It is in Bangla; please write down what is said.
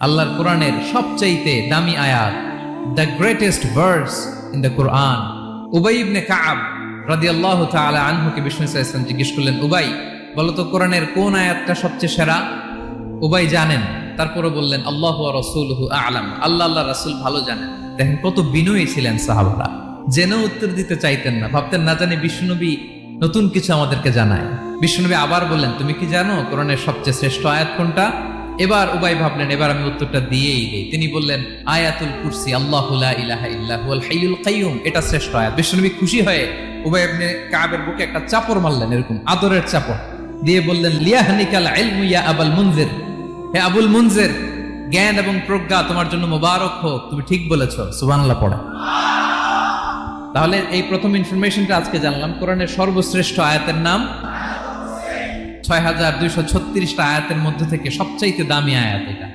আল্লাহর কোরআনের সবচাইতে দামি আয়াত the greatest verse in the Quran Ubayy ibn Ka'b রাদিয়াল্লাহু তাআলা আনহুকে বিষ্ণু ইসলাম জিজ্ঞেস করলেন, উবাই বলতো কোরআনের কোন আয়াতটা সবচেয়ে সেরা? উবাই জানেন তারপরে বললেন, আল্লাহ রসুলহু আলাম। আল্লাহ আল্লাহ রাসূল ভালো জানেন। দেখেন, কত বিনয়ী ছিলেন সাহাবারা। জেনেও উত্তর দিতে চাইতেন না, ভাবতেন না জানি বিষ্ণুনবী নতুন কিছু আমাদেরকে জানায়। বিষ্ণুনবী আবার বললেন, তুমি কি জানো কোরআনের সবচেয়ে শ্রেষ্ঠ আয়াত কোনটা? এবার উবাই ভাবলেন, এবার আমি উত্তরটা দিয়েই দিই। তিনি বললেন, আয়াতুল কুরসি, আল্লাহ ইলাহা ইল্লাহুল হাইয়ুল কাইয়ুম। এটা শ্রেষ্ঠ আয়াত। বিষ্ণুনবী খুশি হয়ে উবাই আপনি কাবের বুকে একটা চাপড় মারলেন, এরকম আদরের চাপড় দিয়ে বললেন, লিয়াহনিকাল ইলমু ইয়া আবাল মুনজির। হে আবুল মুনজির, জ্ঞান এবং প্রজ্ঞা তোমার জন্য মোবারক হোক, তুমি ঠিক বলেছ। সুবহানাল্লাহ পড়ে। তাহলে এই প্রথম ইনফরমেশনটা আজকে জানলাম। কোরআনের সর্বশ্রেষ্ঠ আয়াতের নাম ছয় হাজার দুইশো ছত্রিশটা আয়াতের মধ্যে থেকে সবচাইতে দামি আয়াত এটা।